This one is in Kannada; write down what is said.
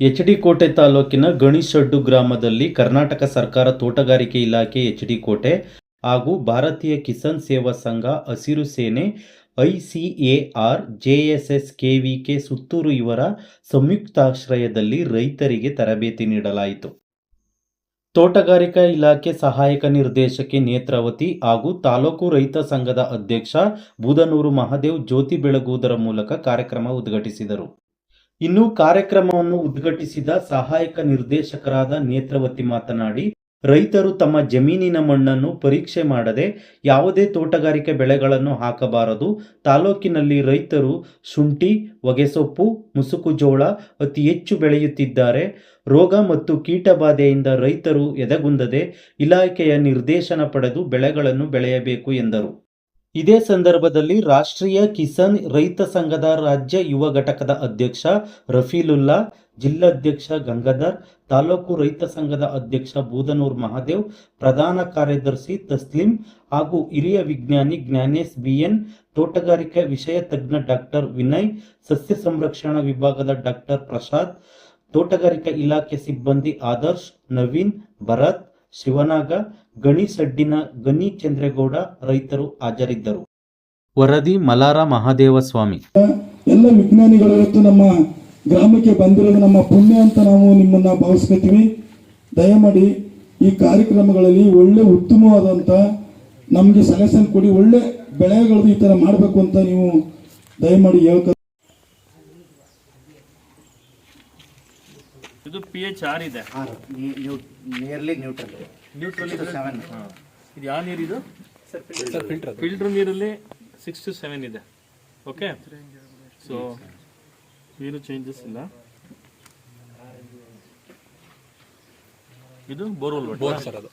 ಎಚ್ ಡಿ ಕೋಟೆ ತಾಲೂಕಿನ ಗಣೇಶಡ್ಡು ಗ್ರಾಮದಲ್ಲಿ ಕರ್ನಾಟಕ ಸರ್ಕಾರ ತೋಟಗಾರಿಕೆ ಇಲಾಖೆ ಎಚ್ ಡಿ ಕೋಟೆ ಹಾಗೂ ಭಾರತೀಯ ಕಿಸಾನ್ ಸೇವಾ ಸಂಘ ಹಸಿರು ಸೇನೆ, I C A R, J S S, K V K, Suttur ಇವರ ಸಂಯುಕ್ತಾಶ್ರಯದಲ್ಲಿ ರೈತರಿಗೆ ತರಬೇತಿ ನೀಡಲಾಯಿತು. ತೋಟಗಾರಿಕಾ ಇಲಾಖೆ ಸಹಾಯಕ ನಿರ್ದೇಶಕಿ ನೇತ್ರಾವತಿ ಹಾಗೂ ತಾಲೂಕು ರೈತ ಸಂಘದ ಅಧ್ಯಕ್ಷ ಬೂದನೂರು ಮಹಾದೇವ್ ಜ್ಯೋತಿ ಬೆಳಗುವುದರ ಮೂಲಕ ಕಾರ್ಯಕ್ರಮ ಉದ್ಘಾಟಿಸಿದರು. ಇನ್ನು ಕಾರ್ಯಕ್ರಮವನ್ನು ಉದ್ಘಾಟಿಸಿದ ಸಹಾಯಕ ನಿರ್ದೇಶಕರಾದ ನೇತ್ರವತಿ ಮಾತನಾಡಿ, ರೈತರು ತಮ್ಮ ಜಮೀನಿನ ಮಣ್ಣನ್ನು ಪರೀಕ್ಷೆ ಮಾಡದೆ ಯಾವುದೇ ತೋಟಗಾರಿಕೆ ಬೆಳೆಗಳನ್ನು ಹಾಕಬಾರದು. ತಾಲೂಕಿನಲ್ಲಿ ರೈತರು ಶುಂಠಿ ಮುಸುಕು ಜೋಳ ಅತಿ ಹೆಚ್ಚು ಬೆಳೆಯುತ್ತಿದ್ದಾರೆ. ರೋಗ ಮತ್ತು ಕೀಟಬಾಧೆಯಿಂದ ರೈತರು ಎದೆಗುಂದದೆ ಇಲಾಖೆಯ ನಿರ್ದೇಶನ ಪಡೆದು ಬೆಳೆಗಳನ್ನು ಬೆಳೆಯಬೇಕು ಎಂದರು. ಇದೇ ಸಂದರ್ಭದಲ್ಲಿ ರಾಷ್ಟ್ರೀಯ ಕಿಸಾನ್ ರೈತ ಸಂಘದ ರಾಜ್ಯ ಯುವ ಘಟಕದ ಅಧ್ಯಕ್ಷ ರಫೀಲುಲ್ಲಾ, ಜಿಲ್ಲಾಧ್ಯಕ್ಷ ಗಂಗಾಧರ್, ತಾಲೂಕು ರೈತ ಸಂಘದ ಅಧ್ಯಕ್ಷ ಬೂದನೂರ್ ಮಹಾದೇವ್, ಪ್ರಧಾನ ಕಾರ್ಯದರ್ಶಿ ತಸ್ಲಿಂ ಹಾಗೂ ಹಿರಿಯ ವಿಜ್ಞಾನಿ ಜ್ಞಾನೇಶ್ ಬಿಎನ್, ತೋಟಗಾರಿಕೆ ವಿಷಯ ತಜ್ಞ ಡಾಕ್ಟರ್ ವಿನಯ್, ಸಸ್ಯ ಸಂರಕ್ಷಣಾ ವಿಭಾಗದ ಡಾಕ್ಟರ್ ಪ್ರಸಾದ್, ತೋಟಗಾರಿಕಾ ಇಲಾಖೆ ಸಿಬ್ಬಂದಿ ಆದರ್ಶ್, ನವೀನ್ ಭರತ್ ಶಿವನಾಗ ಗಣಿ ಸಡ್ಡಿನ ಗಣಿ ಚಂದ್ರೇಗೌಡ ರೈತರು ಹಾಜರಿದ್ದರು. ವರದಿ ಮಲಾರ ಮಹಾದೇವ ಸ್ವಾಮಿ. ಎಲ್ಲ ವಿಜ್ಞಾನಿಗಳು ಇವತ್ತು ನಮ್ಮ ಗ್ರಾಮಕ್ಕೆ ಬಂದಿರೋದು ನಮ್ಮ ಪುಣ್ಯ ಅಂತ ನಾವು ನಿಮ್ಮನ್ನ ಭಾವಿಸ್ಕೊತೀವಿ. ದಯಮಾಡಿ ಈ ಕಾರ್ಯಕ್ರಮಗಳಲ್ಲಿ ಒಳ್ಳೆ ಉತ್ತಮವಾದಂತ ನಮಗೆ ಸಲಹೆ ಕೊಡಿ, ಒಳ್ಳೆ ಬೆಳೆಗಳದ್ದು ಈ ತರ ಮಾಡಬೇಕು ಅಂತ ನೀವು ದಯಮಾಡಿ ಹೇಳ್ಕ ಇದು ಪಿ ಎಚ್ ಆರ್ ಇದೆ. ನಿಯರ್ಲಿ ನ್ಯೂಟ್ರಲ್ ನ್ಯೂಟ್ರಲ್ ಇದು ಯಾವ ನೀರಿದು ಫಿಲ್ಟರ್ ಫಿಲ್ಟರ್ ನೀರಲ್ಲಿ ಸಿಕ್ಸ್ ಟು ಸೆವೆನ್ ಇದೆ. ಓಕೆ ಸೊ ಏನು ಚೇಂಜಸ್ ಇಲ್ಲ. ಇದು ಬೋರ್ವೆಲ್ ವಾಟರ್ ಸರ್ ಅದು.